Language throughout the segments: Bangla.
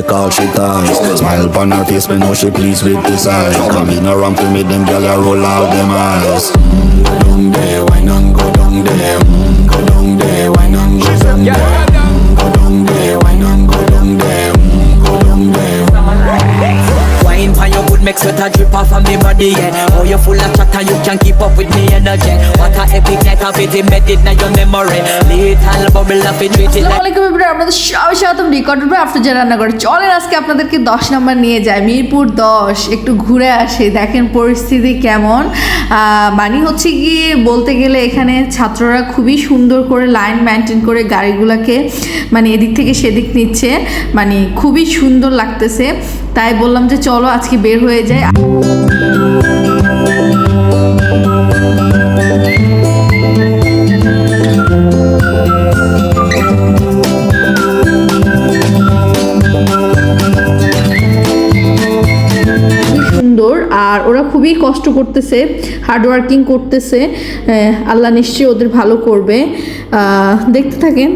Take all she ties Smile upon her face, me know she pleased with this eyes Coming around to me, them gyal a roll out them eyes. Mm, body, yeah. Oh, you full of chatter, you can keep up with me energy. What a epic night of it embedded in your memory. Little bubble of it, treat it আসসালামু like আলাইকুম এবার আপনাদের সবাই স্বাগতম। রেকর্ড রূপে আফটার যে রান্না করে চলেন আজকে আপনাদেরকে দশ নম্বর নিয়ে যায় মিরপুর দশ একটু ঘুরে আসি। দেখেন পরিস্থিতি কেমন। মানে হচ্ছে কি বলতে গেলে এখানে ছাত্ররা খুবই সুন্দর করে লাইন মেনটেন করে গাড়িগুলোকে মানে এদিক থেকে সেদিক নিচ্ছে। মানে খুবই সুন্দর লাগতেছে। তাই বললাম যে চলো, আজকে বের হয়ে যায় আর ওরা খুবই কষ্ট করতেছে হার্ডওয়ার্কিং করতেছে। আল্লাহ নিশ্চয়ই ওদের ভালো করবে। দেখতে থাকেন।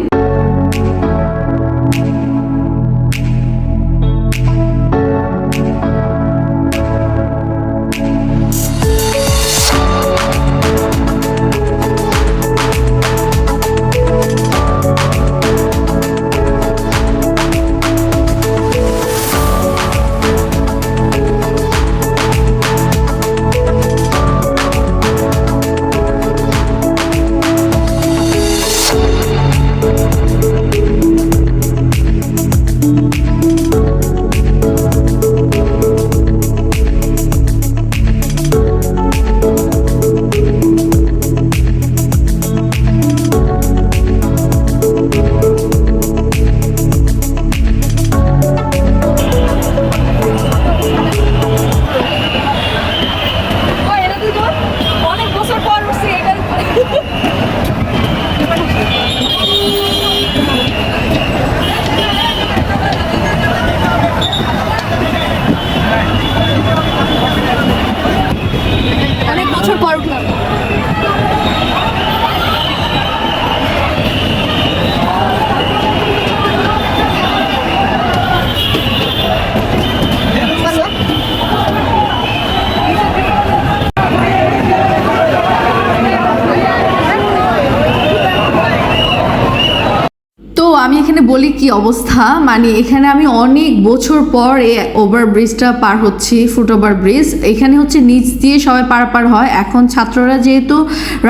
আমি এখানে বলি কি অবস্থা? মানে এখানে আমি অনেক বছর পর এই ওভার ব্রিজটা পার হচ্ছি ফুট ওভার ব্রিজ এখানে হচ্ছে নিচ দিয়ে সবাই পারাপার হয়। এখন ছাত্ররা যেহেতু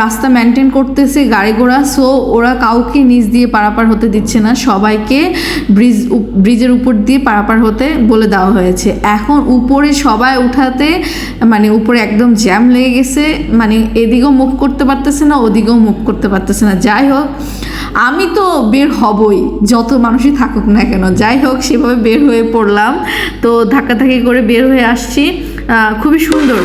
রাস্তা মেনটেন করতেছে গাড়ি ঘোড়া সো ওরা কাউকে নিচ দিয়ে পারাপার হতে দিচ্ছে না। সবাইকে ব্রিজ ব্রিজের উপর দিয়ে পারাপার হতে বলে দেওয়া হয়েছে। এখন উপরে সবাই উঠাতে মানে উপরে একদম জ্যাম লেগে গেছে। মানে এদিকেও মুভ করতে পারতেছে না, ওদিকেও মুভ করতে পারতেছে না। যাই হোক, আমি তো বের হবই। যত মানুষই থাকুক না কেন, যাই হোক সেভাবে বের হয়ে পড়লাম। তো ধাক্কাধাক্কি করে বের হয়ে আসছি। খুবই সুন্দর।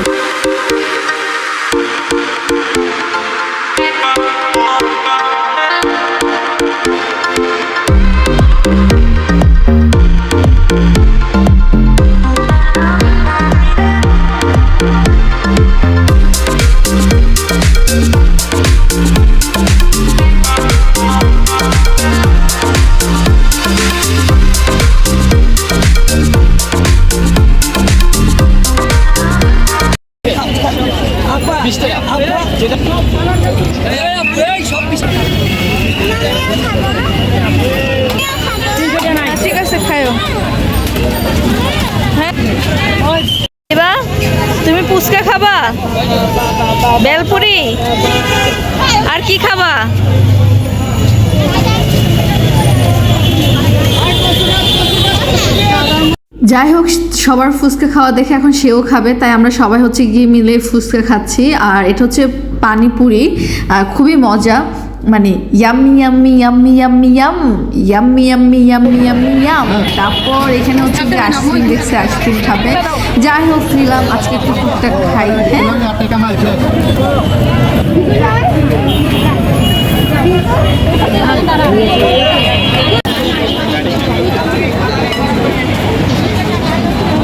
তুমি ফুচকা খাবা? বেলপুরি? আর কি খাবা? যাই হোক, সবার ফুচকা খাওয়া দেখে এখন সেও খাবে, তাই আমরা সবাই হচ্ছে গিয়ে মিলে ফুচকা খাচ্ছি। আর এটা হচ্ছে পানিপুরি খুবই মজা। মানে yummy yummy yummy yummy yum yummy yummy yummy yummy yum তারপর এখানে হচ্ছে গিয়ে আইসক্রিম দেখছে আইসক্রিম খাবে। যাই হোক, নিলাম। আজকে একটু টুকটাক খাই হ্যাঁ?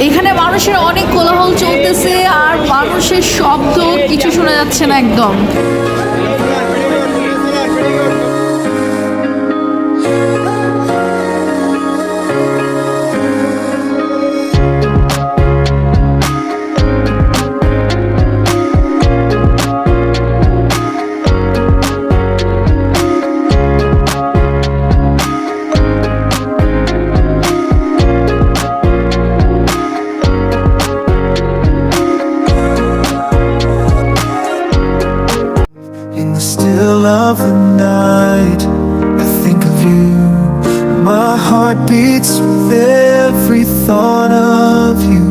এখানে মানুষের অনেক কোলাহল চলতেছে, আর মানুষের শব্দ কিছু শোনা যাচ্ছে না একদম। the still of the night. I think of you. My heart beats with every thought of you.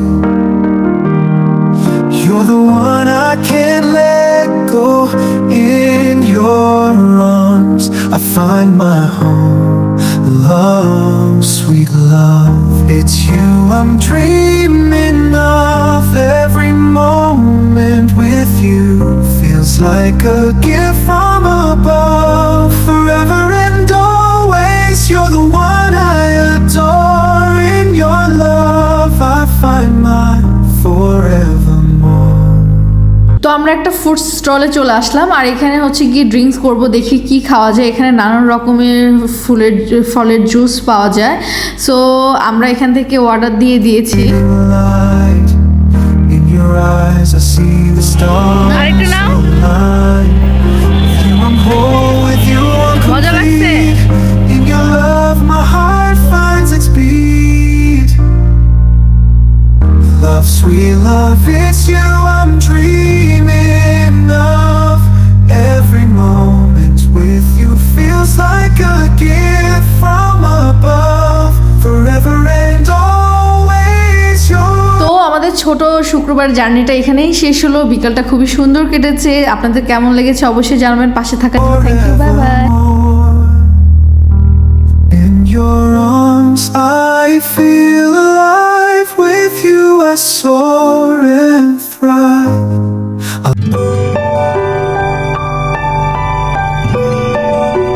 You're the one I can't let go In your arms. I find my home. Love, sweet love. It's you I'm dreaming of. Every moment with you Feels like a gift. আমরা একটা ফুড স্টলে চলে আসলাম আর এখানে হচ্ছে গিয়ে ড্রিঙ্কস করব দেখি কি খাওয়া যায়। এখানে নানান রকমের ফুলের ফলের জুস পাওয়া যায়। সো আমরা এখান থেকে অর্ডার দিয়ে দিয়েছি। Love, sweet love, it's you I'm dreaming. ছোট শুক্রবার জার্নিটা এখানেই শেষ হলো। বিকালটা খুবই সুন্দর কেটেছে। আপনাদের কেমন লেগেছে অবশ্যই জানাবেন। পাশে থাকার জন্য thank you bye bye your arms, I feel alive. With you, I soar